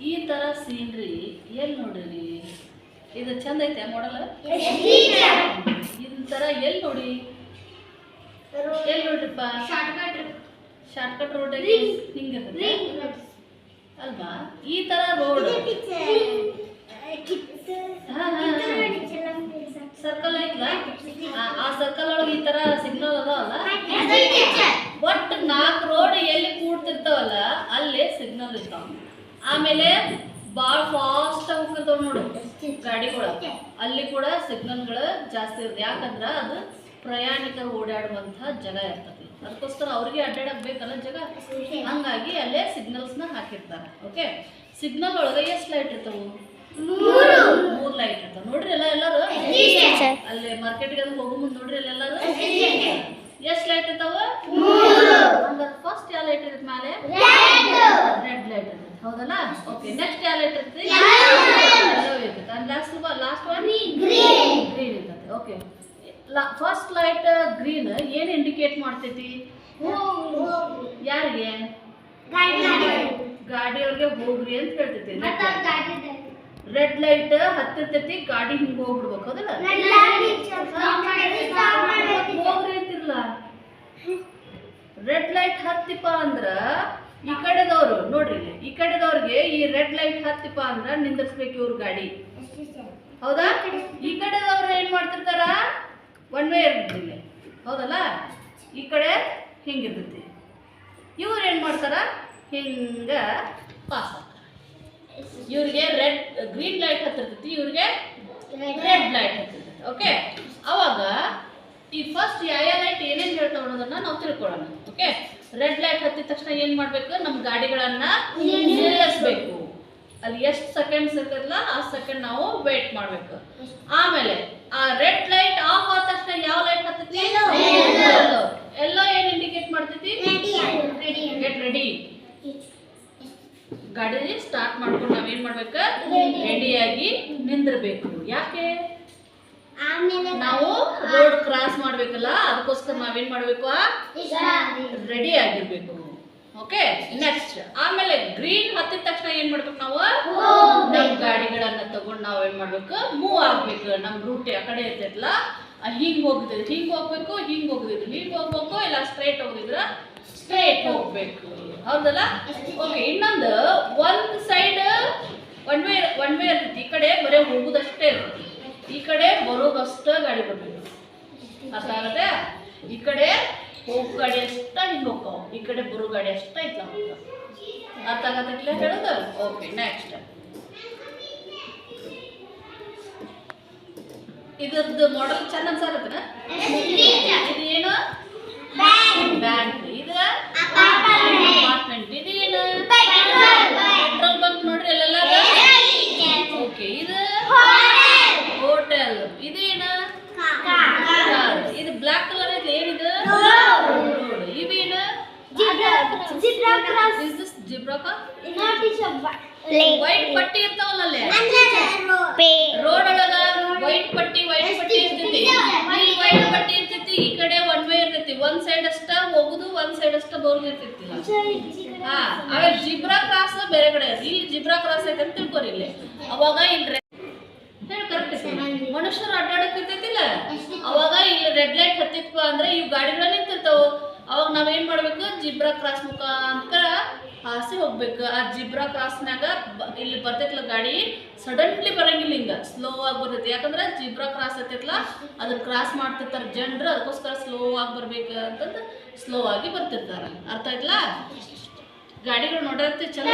ಈ ಥರ ಸೀನ್ರಿ ಎಲ್ಲಿ ನೋಡ್ರಿ? ಇದು ಚಂದ ಐತೆ ಮಾಡಲ್ಲ ಇದನ್ನ ಥರ ಎಲ್ಲಿ ನೋಡಿ? ಎಲ್ಲಿ ನೋಡ್ರಿಪ್ಪ? ಶಾರ್ಟ್ಕಟ್ ರೋಡ್ ಹಿಂಗೆ ಅಲ್ವಾ? ಈ ಥರ ರೋಡ್ ಸರ್ಕಲ್ ಐತ್ಲ? ಆ- ಆ ಸರ್ಕಲ್ ಒಳಗೆ ಈ ಥರ ಸಿಗ್ನಲ್ ಅದಾವಲ್ಲ? ಒಟ್ಟು ನಾಲ್ಕು ರೋಡ್ ಎಲ್ಲಿ ಕೂಡ್ತಿರ್ತಾವಲ್ಲ ಅಲ್ಲಿ ಸಿಗ್ನಲ್ ಇರ್ತಾವ. ಆಮೇಲೆ ಭಾಳ ಫಾಸ್ಟ್ ಹೋಗ್ತಿರ್ತಾವ ನೋಡು. ಗಾಡಿಗಳು. ಅಲ್ಲಿ ಕೂಡ ಸಿಗ್ನಲ್ಗಳು ಜಾಸ್ತಿ ಇರ್ತದೆ ಯಾಕಂದ್ರೆ ಅದು ಪ್ರಯಾಣಿಕರು ಓಡಾಡುವಂತಹ ಜಾಗ ಇರ್ತದೆ ಅದಕ್ಕೋಸ್ಕರ ಅವ್ರಿಗೆ ಅಡ್ಡಾಡಕ್ ಬೇಕಲ್ಲ ಜಾಗ? ಹಂಗಾಗಿ ಅಲ್ಲೇ ಸಿಗ್ನಲ್ಸ್ನ ಹಾಕಿರ್ತಾರೆ. ಓಕೆ ಸಿಗ್ನಲ್ ಒಳಗೆ ಎಷ್ಟು ಲೈಟ್ ಇರ್ತಾವು? ಮೂರು. ಲೈಟ್ ಇರ್ತಾವ. ನೋಡ್ರಿ ಎಲ್ಲ ಎಲ್ಲರೂ? ಅಲ್ಲೇ ಮಾರ್ಕೆಟ್ಗೆ ಅದು ಹೋಗೋ ಮುಂದೆ ನೋಡ್ರಿ ಅಲ್ಲಿ ಎಲ್ಲರೂ? ಎಷ್ಟು ಲೈಟ್ ಇರ್ತಾವ? ಹಂಗಾರೆ ಫಸ್ಟ್ ಯಾವ ಲೈಟ್ ಇರುತ್ತೆ ಮೇಲೆ ರೆಡ್ ಲೈಟ್ ಹೌದಲ್ಲ? ಓಕೆ ನೆಕ್ಸ್ಟ್ ಯಾವ ಲೈಟ್ ಇರ್ತದೆ? ಯೆಲ್ಲೋ ಇರ್ತದೆ. And last last one green ಇರ್ತದೆ. ಓಕೆ ಫಸ್ಟ್ ಲೈಟ್ ಗ್ರೀನ್ ಏನು ಇಂಡಿಕೇಟ್ ಮಾಡ್ತೈತಿ? ಯಾರಿಗೆ? ಗಾಡಿಯವ್ರಿಗೆ ಹೋಗ್ರಿ ಅಂತ ಹೇಳ್ತೈತಿ. ರೆಡ್ ಲೈಟ್ ಹತ್ತಿರ್ತೈತಿ ಗಾಡಿ ಹಿಂಗ್ ಹೋಗ್ಬಿಡ್ಬೇಕು ಹೌದಲ್ಲ? ಹೋಗ್ರಿ ಅಂತಿರ್ಲ ರೆಡ್ ಲೈಟ್ ಹತ್ತಿಪ್ಪ. ಈ ಕಡೆದವರು ನೋಡ್ರಿ ಈ ಕಡೆದವ್ರಿಗೆ ಈ ರೆಡ್ ಲೈಟ್ ಹತ್ತಿಪ್ಪ ಅಂದ್ರ ನಿಂದಿರ್ಸ್ಬೇಕು ಇವ್ರ ಗಾಡಿ. ಹೌದಾ? ಈ ಕಡೆದವ್ರು ಏನ್ ಮಾಡ್ತಿರ್ತಾರ? ಒನ್ ವೇ ಇರ್ತಿಲ್ಲ ಹೌದಲ್ಲ? ಈ ಕಡೆ ಹಿಂಗಿರ್ತೈತಿ ಇವ್ರು ಏನ್ ಮಾಡ್ತಾರ? ಹಿಂಗ ಪಾಸ್ ಇವ್ರಿಗೆ ರೆಡ್ ಗ್ರೀನ್ ಲೈಟ್ ಹತ್ತಿರ್ತೈತಿ ಇವ್ರಿಗೆ ರೆಡ್ ಲೈಟ್ ಹತ್ತಿರ್ತೈತಿ ಓಕೆ ಅವಾಗ ಈ ಫಸ್ಟ್ ಯಾವ ಯಾವ ಲೈಟ್ ಏನೇನು ಹೇಳ್ತಾವ ಅನ್ನೋದನ್ನ ನಾವು ತಿಳ್ಕೊಳ್ಳೋಣ ಓಕೆ ರೆಡ್ ಲೈಟ್ ಹತ್ತಿದ ತಕ್ಷಣ ಏನ್ ಮಾಡ್ಬೇಕು? ನಮ್ಮ ಗಾಡಿಗಳನ್ನ ನಿಲ್ಲಿಸ್ಬೇಕು. ಅಲ್ಲಿ ಎಷ್ಟು ಸೆಕೆಂಡ್ಸ್ ಇರ್ತದಲ್ಲ ಆ ಸೆಕೆಂಡ್ ನಾವು ವೇಟ್ ಮಾಡ್ಬೇಕು. ಆಮೇಲೆ ಆ ರೆಡ್ ಲೈಟ್ ಆಫ್ ಆದ ತಕ್ಷಣ ಯಾವ ಲೈಟ್ ಹತ್ತೈತಿ ಎಲ್ಲ ಏನ್ ಇಂಡಿಕೇಟ್ ಮಾಡ್ತೈತಿ? ಗೆಟ್ ರೆಡಿ ಗಾಡಿ ಸ್ಟಾರ್ಟ್ ಮಾಡ್ಕೊಂಡು ನಾವೇನ್ ಮಾಡ್ಬೇಕು? ರೆಡಿಯಾಗಿ ನಿಂದಿರ್ಬೇಕು. ಯಾಕೆ? ನಾವು ರೋಡ್ ಕ್ರಾಸ್ ಮಾಡ್ಬೇಕಲ್ಲ. ನಾವೇನ್ ಮಾಡಬೇಕು ರೆಡಿ ಆಗಿರ್ಬೇಕು. ಓಕೆ ನೆಕ್ಸ್ಟ್ ಆಮೇಲೆ ಗ್ರೀನ್ ಹತ್ತಿದ ತಕ್ಷಣ ಏನ್ ಮಾಡ್ಬೇಕು ನಾವು? ನಮ್ ಗಾಡಿಗಳನ್ನ ತಗೊಂಡು ನಾವ್ ಏನ್ ಮಾಡ್ಬೇಕು? ಮೂವ್ ಆಗ್ಬೇಕು. ನಮ್ ರೂಟ್ ಆ ಕಡೆ ಇರ್ತೈತಲ್ಲ ಹಿಂಗ್ ಹೋಗ್ತಿದ್ರು ಹಿಂಗ್ ಹೋಗ್ಬೇಕು ಹಿಂಗ್ ಹೋಗಿದ್ರು ಹಿಂಗ್ ಹೋಗ್ಬೇಕು ಇಲ್ಲ ಸ್ಟ್ರೈಟ್ ಹೋಗಿದ್ರ ಸ್ಟ್ರೈಟ್ ಹೋಗ್ಬೇಕು. ಹೌದಲ್ಲ? ಓಕೆ ಇನ್ನೊಂದು ಒಂದ್ side one way one way ಇರ್ತೈತಿ ಈ ಕಡೆ ಬರೀ ಹೋಗುದಷ್ಟೇ ಇರ್ತೈತಿ. ಈ ಕಡೆ ಬರೋದಷ್ಟ ಗಾಡಿ ಬರ್ಬೇಕು ಅರ್ಥ ಆಗತ್ತೆ? ಈ ಕಡೆ ಹೋಗೋ ಗಾಡಿ ಅಷ್ಟ ಹಿಂಗೆ ಹೋಗ್ತಾವ. ಈ ಕಡೆ ಬುರು ಗಾಡಿ ಅಷ್ಟ ಐತ ಅರ್ಥ ಆಗತ್ತಲ್ಲ ಹೇಳೋದು? ಓಕೆ ನೆಕ್ಸ್ಟ್ ಇದ್ರದ್ದು ಮಾಡೆಲ್ ಚೆನ್ನ ಅನ್ಸಾರತ್ತನ ಏನು ಬ್ಯಾಂಕ್ ಇದು ಅಪಾರ್ಟ್ಮೆಂಟ್ ಇದು ಏನು ಪೆಟ್ರೋಲ್ ಬಂಕ್ ನೋಡ್ರಿ ಅಲ್ಲೆಲ್ಲ ಓಕೆ ಇದು ಹೋಟೆಲ್ ಇದೇನು ಕಾರ್. ಇದು ಬ್ಲಾಕ್ ಕಲರ್ ಐತೆ ಏನಿದು ರೋಡ್ ಇವೇನು ಇಸ್ ದಿಸ್ ಜಿಬ್ರಾಕ ವೈಟ್ ಪಟ್ಟಿ ಇರ್ತಾವಲ್ಲ ಅಲ್ಲೇ? ರೋಡ್ ಒಳಗ ವೈಟ್ ಪಟ್ಟಿ ವೈಟ್ ಪಟ್ಟಿ ಇರ್ತೈತಿ. ಇಲ್ಲಿ ವೈಟ್ ಪಟ್ಟಿ ಇರ್ತೈತಿ ಈ ಕಡೆ ಒನ್ ವೇ ಇರ್ತೈತಿ. ಒಂದ್ ಸೈಡ್ ಅಷ್ಟೇ ಹೋಗುದು ಒಂದ್ ಸೈಡ್ ಅಷ್ಟೇ ಬರೋದು ಇರ್ತೈತಿ ಹಾ ಆಮೇಲೆ ಜಿಬ್ರಾ ಕ್ರಾಸ್ ಬೇರೆ ಕಡೆ. ಇಲ್ಲಿ ಜಿಬ್ರಾ ಕ್ರಾಸ್ ಐತೆ ಅಂತ ತಿಳ್ಕೊರಿ ಇಲ್ಲಿ. ಅವಾಗ ಇಲ್ಲಿ ರೆ- ಹೇಳಿ ಕರೆಕ್ಟ್ ಮನುಷ್ಯರು ಅಡ್ಡಾಡಕ್ ಇರ್ತೈತಿಲ್ಲ. ಅವಾಗ ಇಲ್ಲಿ ರೆಡ್ ಲೈಟ್ ಹತ್ತಿತ್ತು ಅಂದ್ರೆ ಇವ್ ಗಾಡಿಗಳಲ್ಲಿ ನಿಂತಿರ್ತಾವ ಅವಾಗ ನಾವೇನ್ ಮಾಡ್ಬೇಕು? ಜಿಬ್ರಾ ಕ್ರಾಸ್ ಮುಖಾಂತರ ಹಾಸಿ ಹೋಗ್ಬೇಕು. ಆ ಜಿಬ್ರಾ ಕ್ರಾಸ್ನಾಗ ಇಲ್ಲಿ ಬರ್ತೈತ್ಲ ಗಾಡಿ ಸಡನ್ಲಿ ಬರಂಗಿಲ್ಲ ಹಿಂಗ. ಸ್ಲೋ ಆಗಿ ಬರ್ತೈತಿ. ಯಾಕಂದ್ರೆ ಜಿಬ್ರಾ ಕ್ರಾಸ್ ಐತೈತ್ಲ ಅದನ್ನ ಕ್ರಾಸ್ ಮಾಡ್ತಿರ್ತಾರೆ ಜನರು, ಅದಕ್ಕೋಸ್ಕರ ಸ್ಲೋ ಆಗಿ ಬರ್ಬೇಕು ಅಂತಂದು ಸ್ಲೋ ಆಗಿ ಬರ್ತಿರ್ತಾರೆ. ಅರ್ಥ ಆಯ್ತಲ್ಲ ಗಾಡಿಗಳು ನೋಡತ್ತೆ ಚಲೋ